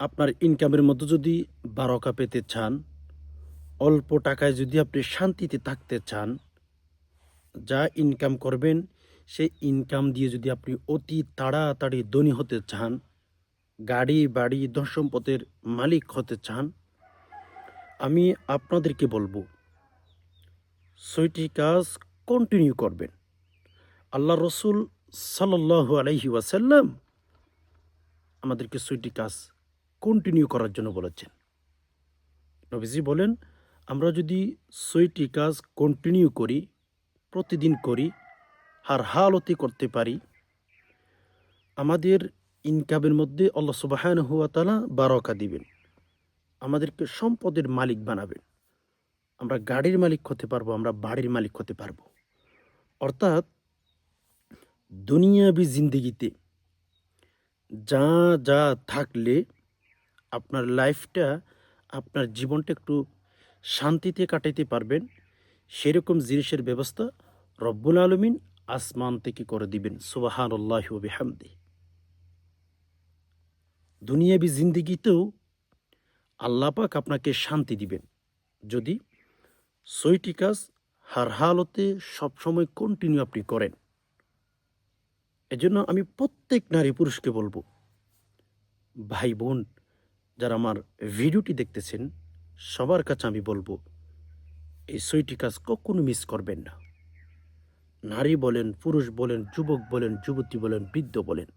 আপনার ইনকামের মধ্যে যদি বারকা পেতে চান, অল্প টাকায় যদি আপনি শান্তিতে থাকতে চান, যা ইনকাম করবেন, সেই ইনকাম দিয়ে যদি আপনি অতি তাড়াতাড়ি ধনী হতে চান, গাড়ি, বাড়ি ধন সম্পদের মালিক হতে চান, আমি আপনাদেরকে বলব, ছয়টি কাজ কন্টিনিউ করবেন। আল্লাহ রসুল সাল্লাহ আলহি ওয়াসাল্লাম আমাদেরকে ছয়টি কাজ কন্টিনিউ করার জন্য বলেছেন। নবীজি বলেন, আমরা যদি ছয়টি কাজ কন্টিনিউ করি, প্রতিদিন করি আর হালতি করতে পারি, আমাদের ইনকামের মধ্যে আল্লাহ সুবাহান হুয়া তালা বারকা দিবেন, আমাদেরকে সম্পদের মালিক বানাবেন। আমরা গাড়ির মালিক হতে পারব, আমরা বাড়ির মালিক হতে পারব। অর্থাৎ দুনিয়াবি জিন্দিগিতে যা যা থাকলে আপনার লাইফটা, আপনার জীবনটা একটু শান্তিতে কাটাইতে পারবেন। সেরকম জিনিসের ব্যবস্থা রব্বুল আলমিন আসমান থেকে করে দিবেন। সুবাহান আল্লাহ বিহামদি। দুনিয়াবি জিন্দিগিতেও আল্লাপাক আপনাকে শান্তি দিবেন। যদি ছয়টি কাজ হার হালতে সবসময় কন্টিনিউ আপনি করেন। এজন্য আমি প্রত্যেক নারী পুরুষকে বলব, ভাই বোন যারা আমার ভিডিওটি দেখতেছেন, সবার কাছে আমি বলব, এই ছয়টি কাজ কখনো মিস করবেন না। নারী বলেন, পুরুষ বলেন, যুবক বলেন, যুবতী বলেন, বৃদ্ধ বলেন।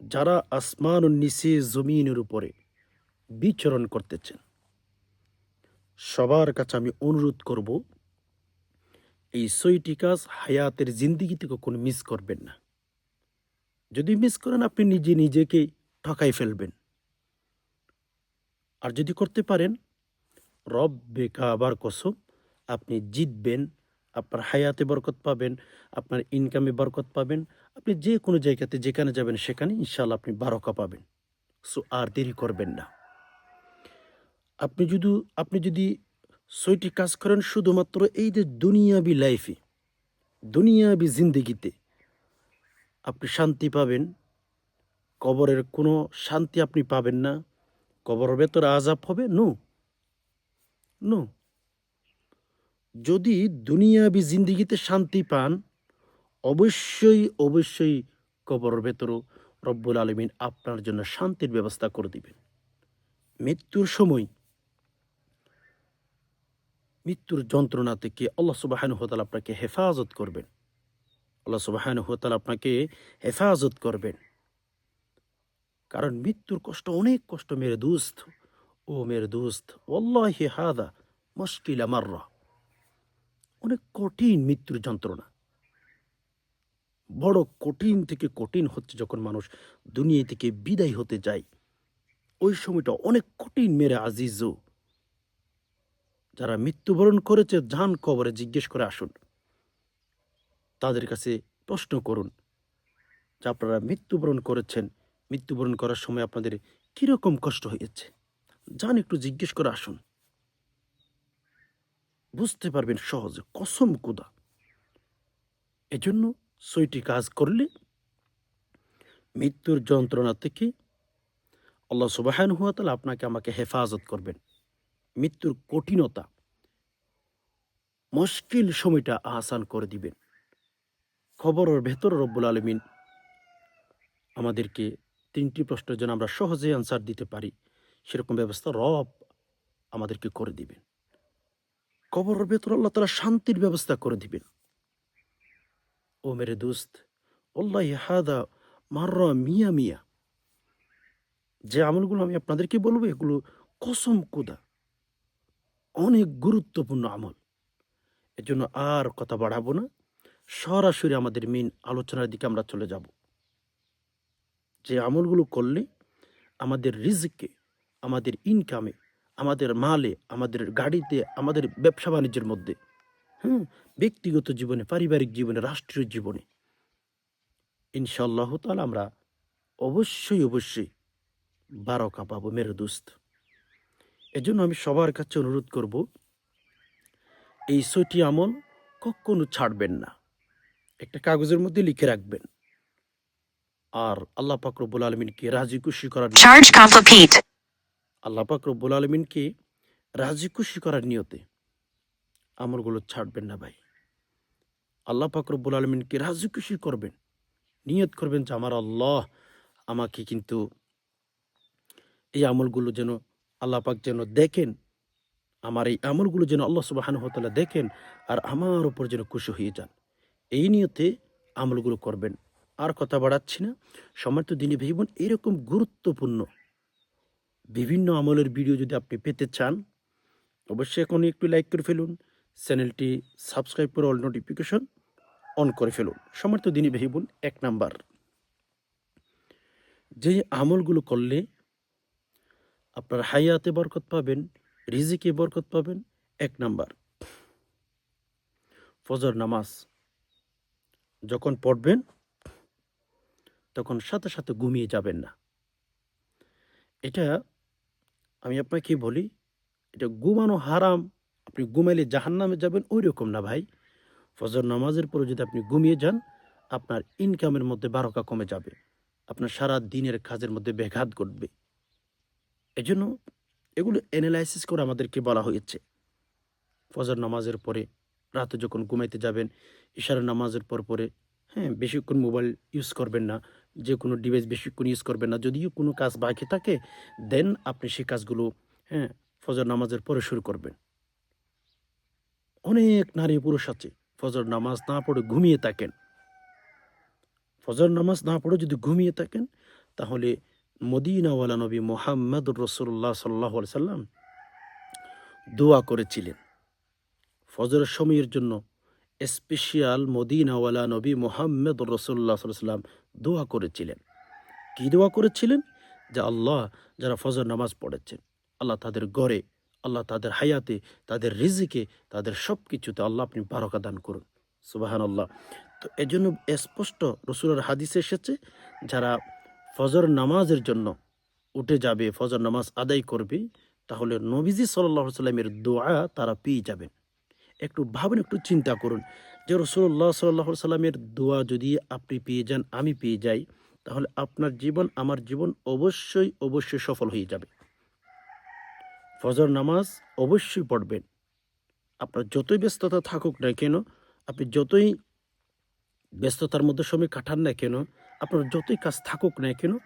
যারা আসমান ও নিচে জমিনের উপরে বিচরণ করতেছেন, সবার কাছে আমি অনুরোধ করব, এই ছয়টি কাজ হায়াতের জিন্দিগিতে কখনো মিস করবেন না। যদি মিস করেন, আপনি নিজে নিজেকে ঠকাই ফেলবেন। আর যদি করতে পারেন রব বেকা আবার কসম, আপনি জিতবেন, আপনার হায়াতে বরকত পাবেন, আপনার ইনকামে বরকত পাবেন, আপনি যে কোনো জায়গাতে যেখানে যাবেন সেখানে ইনশাল্লাহ আপনি বারকা পাবেন। সো আর দেরি করবেন না। আপনি যদি আপনি যদি ছয়টি কাজ করেন শুধুমাত্র এই যে দুনিয়াবি লাইফে, দুনিয়াবি জিন্দিগিতে, আপনি শান্তি পাবেন কবরের কোনো শান্তি আপনি পাবেন না। কবরের ভেতরে আজাব হবে? নো। নো। যদি দুনিয়াবি জিন্দিগিতে শান্তি পান, অবশ্যই অবশ্যই কবরের ভেতরও রব্বুল আলমিন আপনার জন্য শান্তির ব্যবস্থা করে দিবেন। মৃত্যুর সময় মৃত্যুর যন্ত্রণা থেকে আল্লাহ সুবাহান হতাল আপনাকে হেফাজত করবেন। আল্লাহ সুবাহান হতাল আপনাকে হেফাজত করবেন। কারণ মৃত্যুর কষ্ট অনেক কষ্ট, মেরে দুস্থ ও মেরে দুস্থ ওল্লাহি হাদা মুশকিল আমাররা অনেক কঠিন মৃত্যুর যন্ত্রণা। বড় কঠিন থেকে কঠিন হচ্ছে যখন মানুষ দুনিয়া থেকে বিদায় হতে যায়। ওই সময়টা অনেক কঠিন, মেরে আজিজও যারা মৃত্যুবরণ করেছে যান কবরে জিজ্ঞেস করে আসুন। তাদের কাছে প্রশ্ন করুন যে, আপনারা মৃত্যুবরণ করেছেন মৃত্যুবরণ করার সময় আপনাদের কীরকম কষ্ট হয়েছে? যান একটু জিজ্ঞেস করে আসুন। বুঝতে পারবেন সহজে, কসম কুদা। এজন্য ছয়টি কাজ করলে মৃত্যুর যন্ত্রণা থেকে আল্লাহ সুবাহান হুয়া তালা আপনাকে আমাকে হেফাজত করবেন। মৃত্যুর কঠিনতা মুশকিল সময়টা আহসান করে দিবেন। খবরের ভেতর রব্বুল আলমিন আমাদেরকে তিনটি প্রশ্নের জন্য আমরা সহজে আনসার দিতে পারি। সেরকম ব্যবস্থা রব আমাদেরকে করে দিবেন। কবরের ভেতর আল্লাহ তালা শান্তির ব্যবস্থা করে দিবেন। ও মেরে দোস্ত হাদা মাররা মিয়া মিয়া। যে আমলগুলো আমি আপনাদেরকে বলব, এগুলো কসম কুদা। অনেক গুরুত্বপূর্ণ আমল। এজন্য আর কথা বাড়াবো না। সরাসরি আমাদের মেন আলোচনার দিকে আমরা চলে যাব। যে আমলগুলো করলে আমাদের রিজিকে, আমাদের ইনকামে আমাদের মালে, আমাদের গাড়িতে, আমাদের ব্যবসা বাণিজ্যের মধ্যে, হুম, ব্যক্তিগত জীবনে, পারিবারিক জীবনে, রাষ্ট্রীয় জীবনে ইনশাল্লাহ তালা আমরা অবশ্যই অবশ্যই বারকা পাবো মেরে দোস্ত এজন্য আমি সবার কাছে অনুরোধ করব, এই ছয়টি আমল কখনো ছাড়বেন না। একটা কাগজের মধ্যে লিখে রাখবেন। আর আল্লাহ পাক রব্বুল আলমিনকে রাজি খুশি করার. আল্লাহ পাক রব্বুল আলমিনকে রাজি খুশি করার নিয়তে আমলগুলো ছাড়বেন না ভাই। আল্লাহ পাক রব্বুল আলমিনকে রাজি খুশি করবেন নিয়ত করবেন যে আমার আল্লাহ আমাকে কিন্তু এই আমলগুলো যেন আল্লাহ পাক যেন দেখেন আমার এই আমলগুলো যেন আল্লাহ সুবাহান হতালা দেখেন আর আমার উপর যেন খুশি হয়ে যান। এই নিয়তে আমলগুলো করবেন। আর কথা বাড়াচ্ছি না। সমর্থ দিনী ভাই বোন, এরকম গুরুত্বপূর্ণ বিভিন্ন আমলের ভিডিও যদি আপনি পেতে চান, অবশ্যই এখন একটু লাইক করে ফেলুন, চ্যানেলটি সাবস্ক্রাইব করে অল নোটিফিকেশন অন করে ফেলুন। সমর্থ দিনী ভাই বোন, এক নাম্বার। যে আমলগুলো করলে আপনার হায়াতে বরকত পাবেন, রিজিকে বরকত পাবেন, এক নাম্বার। ফজর নামাজ, যখন পড়বেন তখন সাথে সাথে ঘুমিয়ে যাবেন না। এটা আমি আপনাকে বলি, এটা ঘুমানো হারাম, আপনি ঘুমাইলে জাহান্নামে যাবেন ওই রকম না ভাই। ফজর নামাজের পরে যদি আপনি ঘুমিয়ে যান, আপনার ইনকামের মধ্যে বারোকা কমে যাবে, আপনার সারা দিনের কাজের মধ্যে ব্যাঘাত ঘটবে। এজন্য এগুলো অ্যানালাইসিস করে আমাদেরকে বলা হয়েছে। ফজর নামাজের পরে রাতে যখন ঘুমাইতে যাবেন, ইশারা নামাজের পর পরে হ্যাঁ বেশিক্ষণ মোবাইল ইউজ করবেন না যে কোনো ডিভাইস বেশিক্ষণ ইউজ করবেন না। যদিও কোনো কাজ বাকি থাকে দেন আপনি সেই কাজগুলো হ্যাঁ ফজর নামাজের পরে শুরু করবেন। অনেক নারী পুরুষ আছে, ফজর নামাজ না পড়ে ঘুমিয়ে থাকেন। ফজর নামাজ না পড়ে যদি ঘুমিয়ে থাকেন, তাহলে মদিনাওয়ালা নবী মোহাম্মদ রসুল্লাহ সাল্লাহ সাল্লাম দোয়া করেছিলেন। ফজরের সময়ের জন্য স্পেশাল মদিনাওয়ালা নবী মোহাম্মদ রসুল্লাহ সাল্লাম দোয়া করেছিলেন। কি দোয়া করেছিলেন? যে আল্লাহ যারা ফজর নামাজ পড়েছেন, আল্লাহ তাদের গড়ে, আল্লাহ তাদের হায়াতে, তাদের রিজিকে, তাদের সব কিছুতে আল্লাহ আপনি বারকা দান করুন। সুবাহান আল্লাহ তো এজন্য স্পষ্ট রসুলের হাদিসে এসেছে, যারা ফজর নামাজের জন্য উঠে যাবে, ফজর নামাজ আদায় করবে, তাহলে নবীজি সাল্লাহ সাল্লামের দোয়া তারা পেয়ে যাবেন। একটু ভাবেন, একটু চিন্তা করুন যে রসুল্লাহ সাল্লাহ সাল্লামের দোয়া যদি আপনি পেয়ে যান, আমি পেয়ে যাই, তাহলে আপনার জীবন, আমার জীবন অবশ্যই অবশ্যই সফল হয়ে যাবে। ফজর নামাজ অবশ্যই পড়বেন। আপনার যতই ব্যস্ততা থাকুক না কেন, আপনি যতই ব্যস্ততার মধ্যে সময় কাটান না কেন, আপনার যতই কাজ থাকুক না কেন,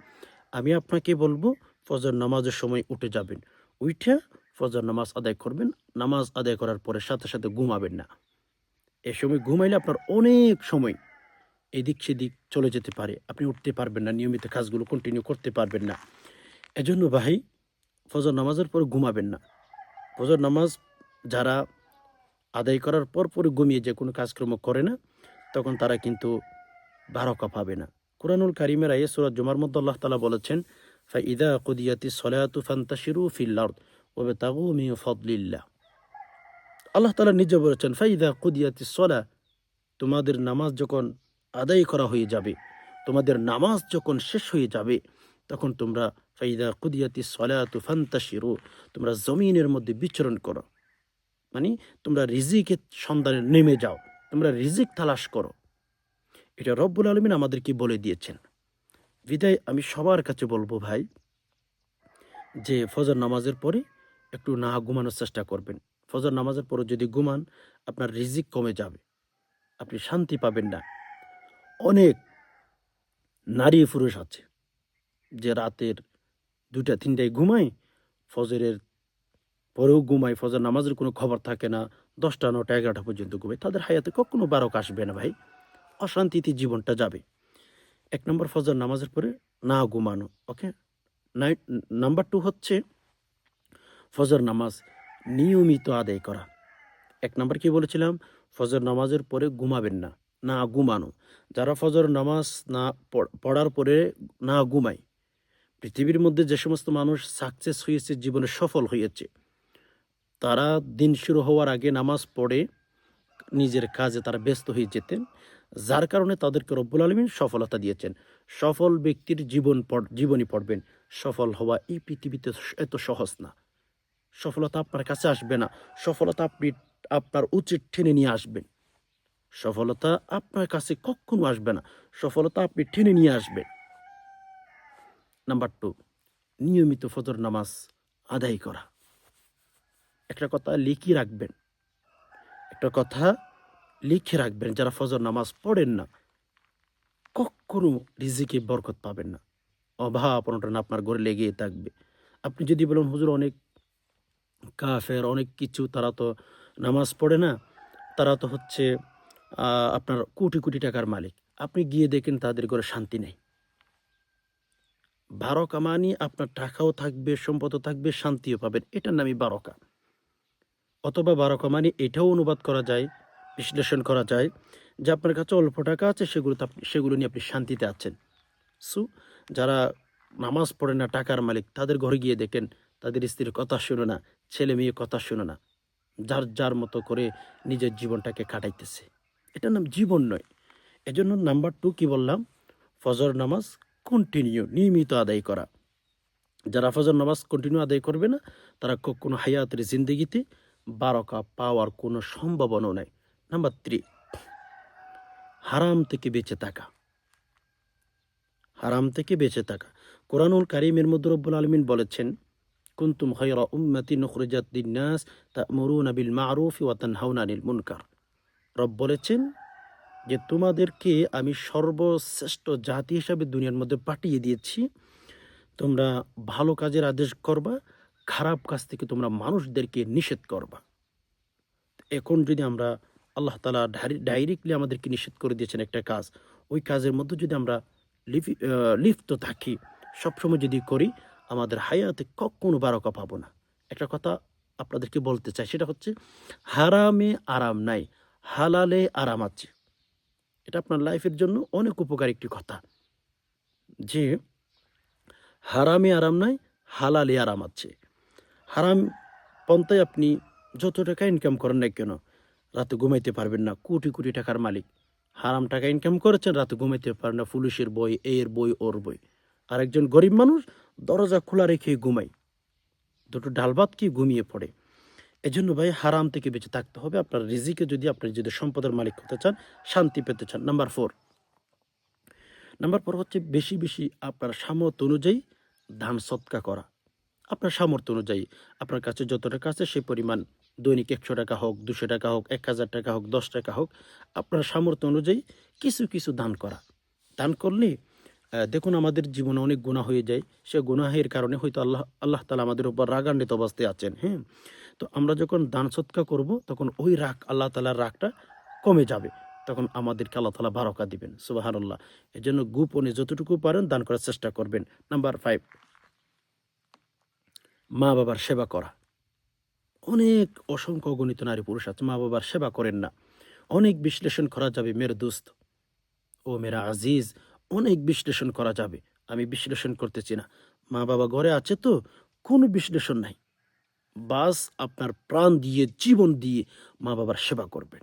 আমি আপনাকে বলব, ফজর নামাজের সময় উঠে যাবেন। উঠে ফজর নামাজ আদায় করবেন, নামাজ আদায় করার পরে সাথে সাথে ঘুমাবেন না। এ সময় ঘুমাইলে আপনার অনেক সময় এদিক সেদিক চলে যেতে পারে, আপনি উঠতে পারবেন না, নিয়মিত কাজগুলো কন্টিনিউ করতে পারবেন না। এজন্য ভাই, ফজর নামাজের পর ঘুমাবেন না। ফজর নামাজ যারা আদায় করার পর পরে ঘুমিয়ে যে কোনো কাজকর্ম করে না, তখন তারা কিন্তু বারকা পাবে না। কোরআনুল কারিমের আয়ে সুরাত জুমার মধ্যে তালা বলেছেন ফা ইদা কুদিয়াতি সলাতু ফান্তাশিরু ফিল্লার্দ আল্লাহ তালা নিজে বলেছেন, ফাইদা কুদিয়াতি সলা তোমাদের নামাজ যখন আদায় করা হয়ে যাবে, তোমাদের নামাজ যখন শেষ হয়ে যাবে, তখন তোমরা ফাইদা কুদিয়াতি সলাতু ফান্তাশিরু তোমরা জমিনের মধ্যে বিচরণ করো। মানে তোমরা রিজিকের সন্ধানে নেমে যাও, তোমরা রিজিক তালাশ করো। এটা রব্বুল আলমিন আমাদেরকে বলে দিয়েছেন। বিদায় আমি সবার কাছে বলব ভাই, যে ফজর নামাজের পরে একটু না ঘুমানোর চেষ্টা করবেন। ফজর নামাজের পরে যদি ঘুমান, আপনার রিজিক কমে যাবে। আপনি শান্তি পাবেন না। অনেক নারী পুরুষ আছে, যে রাতের দুটা তিনটায় ঘুমায়, ফজরের পরেও ঘুমায়, ফজর নামাজের কোনো খবর থাকে না, দশটা, নটা, এগারোটা পর্যন্ত ঘুমায়। তাদের হায়াতে কখনো বারক আসবে না ভাই। অশান্তিতে জীবনটা যাবে। এক নম্বর ফজর নামাজের পরে না ঘুমানো ওকে নাইট নাম্বার টু হচ্ছে ফজর নামাজ নিয়মিত আদায় করা। এক নম্বর কি বলেছিলাম? ফজর নামাজের পরে ঘুমাবেন না না ঘুমানো। যারা ফজর নামাজ না পড়- পড়ার পরে না ঘুমায়, পৃথিবীর মধ্যে যে সমস্ত মানুষ সাকসেস হয়েছে, জীবনে সফল হয়েছে, তারা দিন শুরু হওয়ার আগে নামাজ পড়ে নিজের কাজে তারা ব্যস্ত হয়ে যেতেন, যার কারণে তাদেরকে রব্বুল আলমিন সফলতা দিয়েছেন। সফল ব্যক্তির জীবন জীবনী পড়বেন, সফল হওয়া এই পৃথিবীতে এত সহজ না। সফলতা আপনার কাছে আসবে না। সফলতা আপনি আপনার উচিত টেনে নিয়ে আসবেন। সফলতা আপনার কাছে কখনো আসবে না। সফলতা আপনি টেনে নিয়ে আসবেন। নাম্বার টু, নিয়মিত ফজর নামাজ আদায় করা। একটা কথা লিখে রাখবেন। একটা কথা লিখে রাখবেন, যারা ফজর নামাজ পড়েন না, কখনো রিজিকে বরকত পাবেন না। অভাব অনটন আপনার ঘরে লেগেই থাকবে। আপনি যদি বলেন, হুজুর, অনেক কাফের অনেক কিছু, তারা তো নামাজ পড়ে না, তারা তো হচ্ছে আপনার কোটি কোটি টাকার মালিক। আপনি গিয়ে দেখেন তাদের ঘরে শান্তি নেই। বারকা মানি আপনার টাকাও থাকবে, সম্পদও থাকবে, শান্তিও পাবেন। এটার নামই বারকা। অথবা বারকা মানি এটাও অনুবাদ করা যায়, বিশ্লেষণ করা যায় যে আপনার কাছে অল্প টাকা আছে, সেগুলো সেগুলো নিয়ে আপনি শান্তিতে আছেন। সু, যারা নামাজ পড়ে না, টাকার মালিক, তাদের ঘরে গিয়ে দেখেন, তাদের স্ত্রীর কথা শুনে না ছেলে মেয়ে কথা শুনো না। যার যার মতো করে নিজের জীবনটাকে কাটাইতেছে। এটার নাম জীবন নয়। এজন্য নাম্বার টু কি বললাম? ফজর নামাজ কন্টিনিউ নিয়মিত আদায় করা। যারা ফজর নামাজ কন্টিনিউ আদায় করবে না, তারা কখনো হায়াতের জিন্দগিতে বারকা পাওয়ার কোনো সম্ভাবনাও নাই। নাম্বার থ্রি হারাম থেকে বেঁচে থাকা। হারাম থেকে বেঁচে থাকা। কোরআনুল কারিমের মধ্যে রব্বুল আলমিন বলেছেন কুন্তুম খয়রা উম্মতি নখরজাত দিন্নাস তা মরুন বিল মারুফ ওয়া তানহাউনা আনিল মুনকার রব বলেছেন যে, তোমাদেরকে আমি সর্বশ্রেষ্ঠ জাতি হিসাবে দুনিয়ার মধ্যে পাঠিয়ে দিয়েছি। তোমরা ভালো কাজের আদেশ করবা, খারাপ কাজ থেকে তোমরা মানুষদেরকে নিষেধ করবা। এখন যদি আমরা আল্লাহ তালা ডাইরেক্টলি আমাদেরকে নিষেধ করে দিয়েছেন একটা কাজ, ওই কাজের মধ্যে যদি আমরা লিপি- লিপ্ত থাকি, সবসময় যদি করি আমাদের হায়াতে কখনো বারকা পাবো না। একটা কথা আপনাদেরকে বলতে চাই, সেটা হচ্ছে হারামে আরাম নাই, হালালে আরাম আছে। এটা আপনার লাইফের জন্য অনেক উপকার একটি কথা। যে হারামে আরাম নাই, হালালে আরাম আছে। হারাম পন্থায় আপনি যত টাকা ইনকাম করেন না কেন, রাতে ঘুমাইতে পারবেন না, কোটি কোটি টাকার মালিক। হারাম টাকা ইনকাম করেছেন, রাতে ঘুমাইতে পারেন না পুলিশের বই, এর বই, ওর বই। আর একজন গরিব মানুষ দরজা খোলা রেখে ঘুমায় দুটো ডাল কি ঘুমিয়ে পড়ে। এজন্য ভাই হারাম থেকে বেঁচে থাকতে হবে। আপনার রিজিকে যদি আপনি যদি সম্পদের মালিক হতে চান, শান্তি পেতে চান। নাম্বার ফোর নাম্বার ফোর হচ্ছে বেশি বেশি আপনার সামর্থ্য অনুযায়ী ধান সৎকা করা। আপনার সামর্থ্য অনুযায়ী আপনার কাছে যত টাকা আছে সেই পরিমাণ দৈনিক একশো টাকা হোক, দুশো টাকা হোক, এক হাজার টাকা হোক, দশ টাকা হোক, আপনার সামর্থ্য অনুযায়ী কিছু কিছু দান করা। দান করলে দেখুন, আমাদের জীবনে অনেক গুণা হয়ে যায়। সে গুনাহের কারণে হয়তো আল্লাহ আল্লাহ তালা আমাদের উপর রাগান্বিত অবস্থায় আছেন হ্যাঁ? তো আমরা যখন দান সৎকা করব, তখন ওই রাগ, আল্লাহ তালার রাগটা কমে যাবে। তখন আমাদেরকে আল্লাহ তালা বারকা দিবেন সুবাহান আল্লাহ এই জন্য গোপনে যতটুকু পারেন দান করার চেষ্টা করবেন। নাম্বার ফাইভ মা বাবার সেবা করা। অনেক অসংখ্য গণিত নারী পুরুষ আছে, মা বাবার সেবা করেন না। অনেক বিশ্লেষণ করা যাবে মেরে দোস্ত ও মেরা আজিজ অনেক বিশ্লেষণ করা যাবে। আমি বিশ্লেষণ করতেছি না। মা বাবা ঘরে আছে তো, কোনো বিশ্লেষণ নাই। বাস আপনার প্রাণ দিয়ে, জীবন দিয়ে মা বাবার সেবা করবেন।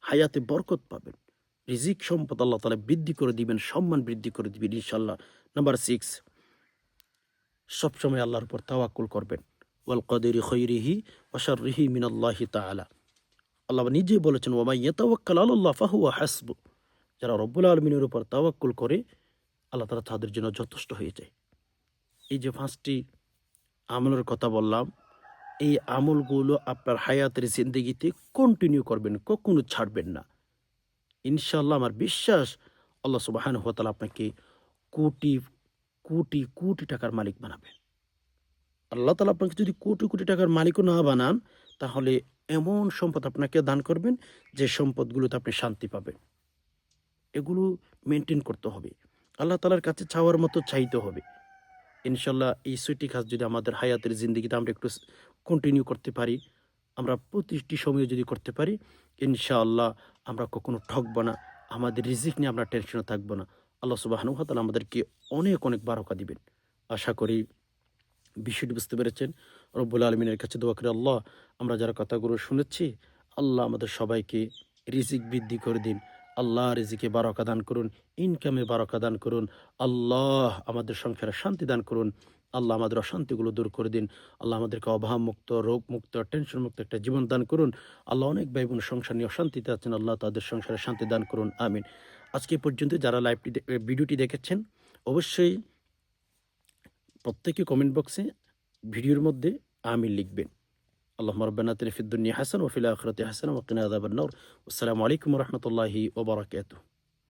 হায়াতে বরকত পাবেন। রিজিক সম্পদ আল্লাহ তালা বৃদ্ধি করে দিবেন, সম্মান বৃদ্ধি করে দিবেন ইনশাল্লাহ নাম্বার সিক্স সবসময় আল্লাহর উপর তাওয়াক্কুল করবেন। ওয়াল কদেরি খৈরিহি ওয়াশারিহি মিনাল্লাহি তাআলা। আল্লাহ নিজেই বলেছেন ওমাই ইয়াতাওয়াক্কাল আল্লাহ ফাহুয়া হাসবু যারা রব্বুল আলমিনের উপর তাওয়াক্কুল করে, আল্লাহ তালা তাদের জন্য যথেষ্ট হয়ে যায় এই যে পাঁচটি আমলের কথা বললাম, এই আমলগুলো আপনার হায়াতের জিন্দগিতে কন্টিনিউ করবেন, কখনো ছাড়বেন না। ইনশাল্লাহ আমার বিশ্বাস, আল্লাহ সুবাহান হতাল আপনাকে কোটি কোটি কোটি টাকার মালিক বানাবেন আল্লাহ তালা আপনাকে যদি কোটি কোটি টাকার মালিকও না বানান, তাহলে এমন সম্পদ আপনাকে দান করবেন, যে সম্পদগুলোতে আপনি শান্তি পাবেন। এগুলো মেনটেন করতে হবে। আল্লাহ তালার কাছে চাওয়ার মতো চাইতে হবে। ইনশাল্লাহ এই সুইটি কাজ যদি আমাদের হায়াতের জিন্দগিতে আমরা একটু কন্টিনিউ করতে পারি, আমরা প্রতিটি সময়ে যদি করতে পারি, ইনশাআল্লাহ আমরা কখনো ঠকবো না, আমাদের রিজিক নিয়ে আমরা টেনশনে থাকব না। আল্লাহ সুবাহানুহাতাল আমাদেরকে অনেক অনেক বারকা দিবেন। আশা করি বিষয়টি বুঝতে পেরেছেন। রব্বুল আলমিনের কাছে দোয়া করে আল্লাহ, আমরা যারা কথাগুলো শুনেছি, আল্লাহ আমাদের সবাইকে রিজিক বৃদ্ধি করে দিন। আল্লাহ রিজিকে বারকা দান করুন ইনকামে বারকা দান করুন, আল্লাহ আমাদের সংসারে শান্তি দান করুন, আল্লাহ আমাদের অশান্তিগুলো দূর করে দিন, আল্লাহ আমাদেরকে অভাব মুক্ত রোগ মুক্ত টেনশন মুক্ত একটা জীবন দান করুন, আল্লাহ অনেক ভাই বোন সংসার নিয়ে অশান্তিতে আছেন, আল্লাহ তাদের সংসারে শান্তি দান করুন, আমিন। আজকে পর্যন্ত যারা লাইভটি ভিডিওটি দেখেছেন, অবশ্যই প্রত্যেকে কমেন্ট বক্সে ভিডিওর মধ্যে আমিন লিখবেন। اللهم ربنا اتنا في الدنيا حسنة وفي الآخرة حسنة وقنا عذاب النار. والسلام عليكم ورحمة الله وبركاته.